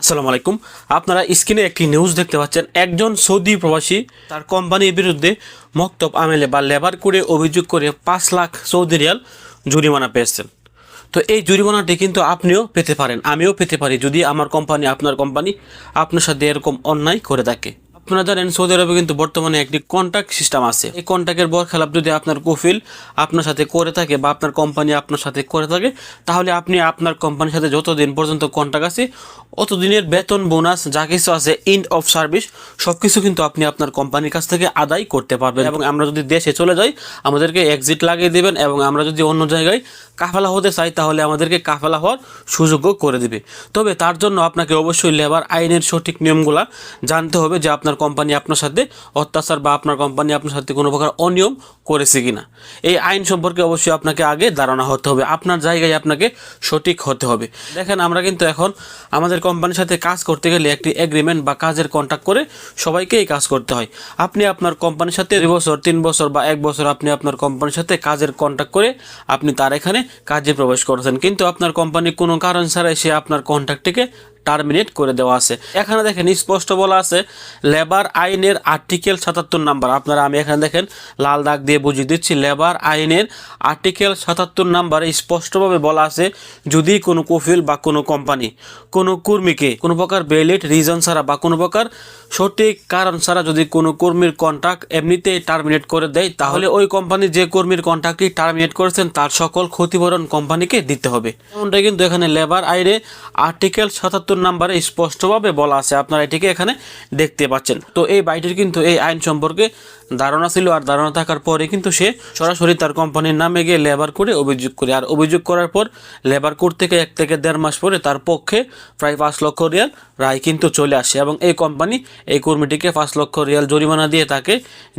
আসসালামু আলাইকুম। আপনারা স্ক্রিনে একটি নিউজ দেখতে পাচ্ছেন। একজন সৌদি প্রবাসী তার কোম্পানির বিরুদ্ধে মক্তব আমেলে বা লেবার করে অভিযোগ করে পাঁচ লাখ সৌদি রিয়াল জরিমানা পেয়েছেন। তো এই জরিমানাটি কিন্তু আপনিও পেতে পারেন, আমিও পেতে পারি যদি আমার কোম্পানি, আপনার কোম্পানি আপনার সাথে এরকম অন্যায় করে থাকে। আপনারা জানেন সৌদি আরবে কিন্তু বর্তমানে একটি কন্ট্যাক্ট সিস্টেম আছে। এই কন্ট্যাক্টের বরখেলাপ যদি আপনার কফিল আপনার সাথে করে থাকে বা আপনার কোম্পানি আপনার সাথে করে থাকে, তাহলে আপনি আপনার কোম্পানির সাথে যতদিন পর্যন্ত কন্ট্যাক্ট আছে, অতদিনের বেতন বোনাস যা কিছু আছে ইন্ড অফ সার্ভিস সব কিছু কিন্তু আপনি আপনার কোম্পানির কাছ থেকে আদায় করতে পারবেন। এবং আমরা যদি দেশে চলে যাই, আমাদেরকে এক্সিট লাগিয়ে দেবেন এবং আমরা যদি অন্য জায়গায় কাফেলা হতে চাই, তাহলে আমাদেরকে কাফেলা হওয়ার সুযোগও করে দিবে। তবে তার জন্য আপনাকে অবশ্যই লেবার আইনের সঠিক নিয়মগুলা জানতে হবে যে আপনার কোম্পানি আপনার সাথে অত্যাচার বা আপনার কোম্পানি আপনার সাথে কোনো প্রকার অনিয়ম করেছে কিনা। এই আইন সম্পর্কে অবশ্যই আপনাকে আগে ধারণা হতে হবে। আপনার জায়গায় আপনাকে সঠিক হতে হবে। দেখেন, আমরা কিন্তু এখন আমাদের কোম্পানির সাথে কাজ করতে গেলে একটি এগ্রিমেন্ট বা কাজের কন্ট্যাক্ট করে সবাইকেই কাজ করতে হয়। আপনি আপনার কোম্পানির সাথে দুই বছর, তিন বছর বা এক বছর আপনি আপনার কোম্পানির সাথে কাজের কন্ট্যাক্ট করে আপনি তার এখানে কাজে প্রবেশ করেছেন। কিন্তু আপনার কোম্পানি কোনো কারণ ছাড়াই সে আপনার কন্ট্যাক্টটিকে টার্মিনেট করে দেওয়া আছে। এখানে দেখেন স্পষ্ট বলা আছে লেবার আইনের আর্টিকেল সাতাত্তর নাম্বার। আপনারা আমি এখানে দেখেন লাল দাগ দিয়ে বুঝিয়ে দিচ্ছি লেবার আইনের আর্টিকেল সাতাত্তর নাম্বারে স্পষ্টভাবে বলা আছে, যদি কোনো কফিল বা কোনো কোম্পানি কোনো কর্মীকে কোনো প্রকার বেলিট রিজন ছাড়া বা কোনো প্রকার সঠিক কারণ ছাড়া যদি কোনো কর্মীর কন্ট্রাক্ট এমনিতেই টার্মিনেট করে দেয়, তাহলে ওই কোম্পানি যে কর্মীর কন্ট্রাক্টটি টার্মিনেট করেছেন, তার সকল ক্ষতিপূরণ কোম্পানিকে দিতে হবে। এমনটাই কিন্তু এখানে লেবার আইনে আর্টিকেল সাতাত্তর নাম্বারে স্পষ্টভাবে বলা আছে। আপনারা এটিকে এখানে দেখতে পাচ্ছেন। তো এই বাড়িটির কিন্তু এই আইন সম্পর্কে ধারণা ছিল আর ধারণা থাকার পরে কিন্তু সে সরাসরি তার কোম্পানির নামে গিয়ে লেবার করে অভিযোগ করে। আর অভিযোগ করার পর লেবার কোর্ট থেকে এক থেকে দেড় মাস পরে তার পক্ষে প্রায় পাঁচ লক্ষ রিয়াল রায় কিন্তু চলে আসে এবং এই কোম্পানি এই কর্মীটিকে পাঁচ লক্ষ রিয়াল জরিমানা দিয়ে তাকে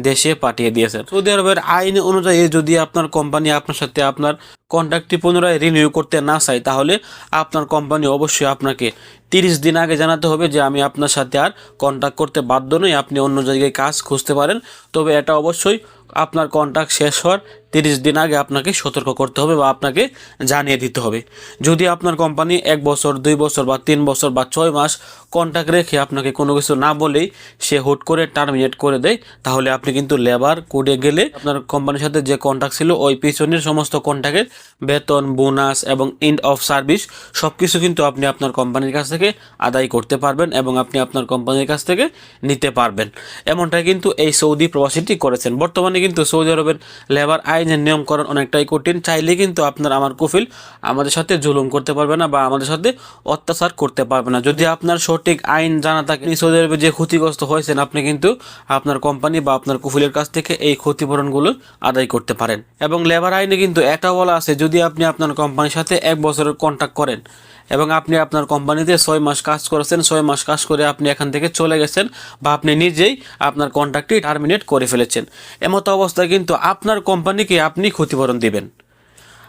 দেশে পাঠিয়ে দিয়েছে। সৌদি আরবের আইন অনুযায়ী যদি আপনার কোম্পানি আপনার সাথে আপনার কন্ট্রাক্টটি পুনরায় রিনিউ করতে না চায়, তাহলে আপনার কোম্পানি অবশ্যই আপনাকে তিরিশ দিন আগে জানাতে হবে যে আমি আপনার সাথে আর কন্ট্যাক্ট করতে বাধ্য নই, আপনি অন্য জায়গায় কাজ খুঁজতে পারেন। তবে এটা অবশ্যই আপনার কন্ট্রাক্ট শেষ হওয়ার তিরিশ দিন আগে আপনাকে সতর্ক করতে হবে বা আপনাকে জানিয়ে দিতে হবে। যদি আপনার কোম্পানি এক বছর, দুই বছর বা তিন বছর বা ছয় মাস কন্ট্যাক্ট রেখে আপনাকে কোনো কিছু না বলেই সে হুট করে টার্মিনেট করে দেয়, তাহলে আপনি কিন্তু লেবার কোডে গেলে আপনার কোম্পানির সাথে যে কন্ট্যাক্ট ছিল ওই পিছনের সমস্ত কন্ট্যাক্টের বেতন বোনাস এবং ইন্ড অফ সার্ভিস সব কিছু কিন্তু আপনি আপনার কোম্পানির কাছ থেকে আদায় করতে পারবেন এবং আপনি আপনার কোম্পানির কাছ থেকে নিতে পারবেন। এমনটাই কিন্তু এই সৌদি প্রবাসীটি করেছেন। বর্তমানে কিন্তু সৌদি আরবের লেবার আইনের নিয়মকরণ অনেকটাই কঠিন, চাইলে কিন্তু আপনার আমার কফিল আমাদের সাথে জুলুম করতে পারবে না বা আমাদের সাথে অত্যাচার করতে পারবে না। যদি আপনার সঠিক আইন জানা থাকে সৌদি আরবে যে ক্ষতিগ্রস্ত হয়েছেন, আপনি কিন্তু আপনার কোম্পানি বা আপনার কফিলের কাছ থেকে এই ক্ষতিপূরণগুলো আদায় করতে পারেন। এবং লেবার আইনে কিন্তু এটা বলা আছে, যদি আপনি আপনার কোম্পানির সাথে এক বছরের কন্ট্যাক্ট করেন এবং আপনি আপনার কোম্পানিতে ছয় মাস কাজ করেছেন, ছয় মাস কাজ করে আপনি এখান থেকে চলে গেছেন বা আপনি নিজেই আপনার কন্ট্রাক্টটি টার্মিনেট করে ফেলেছেন। এমতো অবস্থায় কিন্তু আপনার কোম্পানিকে আপনি ক্ষতিপূরণ দিবেন।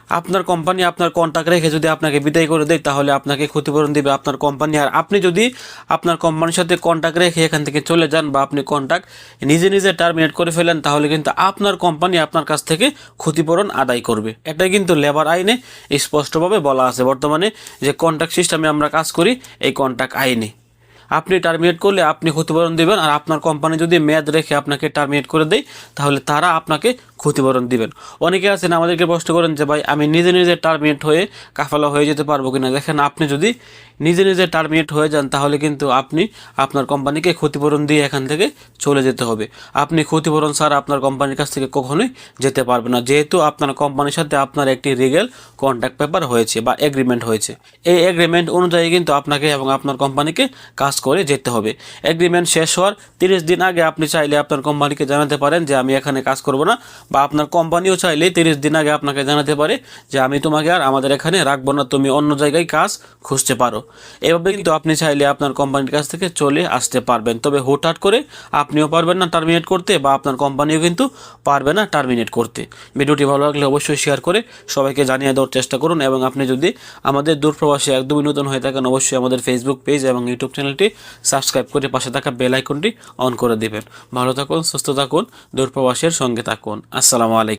আপনার কোম্পানি আপনার কন্ট্যাক্ট রেখে যদি আপনাকে বিদায় করে দেয়, তাহলে আপনাকে ক্ষতিপূরণ দিবে আপনার কোম্পানি। আর আপনি যদি আপনার কোম্পানির সাথে কন্ট্যাক্ট রেখে এখান থেকে চলে যান বা আপনি কন্ট্যাক্ট নিজে নিজে টার্মিনেট করে ফেলেন, তাহলে কিন্তু আপনার কোম্পানি আপনার কাছ থেকে ক্ষতিপূরণ আদায় করবে। এটাই কিন্তু লেবার আইনে স্পষ্টভাবে বলা আছে। বর্তমানে যে কন্ট্যাক্ট সিস্টেমে আমরা কাজ করি, এই কন্ট্যাক্ট আইনে। আপনি টার্মিনেট করলে আপনি ক্ষতিপূরণ দেবেন আর আপনার কোম্পানি যদি মেয়াদ রেখে আপনাকে টার্মিনেট করে দেয়, তাহলে তারা আপনাকে ক্ষতিপূরণ দিবেন। অনেকে আছেন আমাদেরকে প্রশ্ন করেন যে, ভাই, আমি নিজে নিজে টার্মিনেট হয়ে কাফালা হয়ে যেতে পারব কিনা? দেখেন, আপনি যদি নিজে নিজে টার্মিনেট হয়ে যান, তাহলে কিন্তু আপনি আপনার কোম্পানিকে ক্ষতিপূরণ দিয়ে এখান থেকে চলে যেতে হবে। আপনি ক্ষতিপূরণ ছাড়া আপনার কোম্পানির কাছ থেকে কখনোই যেতে পারবেন না। যেহেতু আপনার কোম্পানির সাথে আপনার একটি রিগেল কন্ট্যাক্ট পেপার হয়েছে বা এগ্রিমেন্ট হয়েছে। এই এগ্রিমেন্ট অনুযায়ী কিন্তু আপনাকে এবং আপনার কোম্পানিকে কাজ করে যেতে হবে। এগ্রিমেন্ট শেষ হওয়ার তিরিশ দিন আগে আপনি চাইলে আপনার কোম্পানিকে জানাতে পারেন যে, আমি এখানে কাজ করব না। বা আপনার কোম্পানিও চাইলে তিরিশ দিন আগে আপনাকে জানাতে পারে যে, আমি তোমাকে আর আমাদের এখানে রাখব না। তুমি অন্য জায়গায় কাজ খুঁজতে পারো। এভাবে কিন্তু আপনি চাইলে আপনার কোম্পানির কাছ থেকে চলে আসতে পারবেন। তবে হুটহাট করে আপনিও পারবেন না টার্মিনেট করতে বা আপনার কোম্পানিও কিন্তু পারবে না টার্মিনেট করতে। ভিডিওটি ভালো লাগলে অবশ্যই শেয়ার করে সবাইকে জানিয়ে দেওয়ার চেষ্টা করুন। এবং আপনি যদি আমাদের দূরপ্রবাসী একদমই নতুন হয়ে থাকেন, অবশ্যই আমাদের ফেসবুক পেজ এবং ইউটিউব চ্যানেলটি সাবস্ক্রাইব করে পাশে থাকা বেল আইকনটি অন করে দিবেন। ভালো থাকুন, সুস্থ থাকুন, দূরপ্রবাসের সঙ্গে থাকুন। আসসালামু আলাইকুম।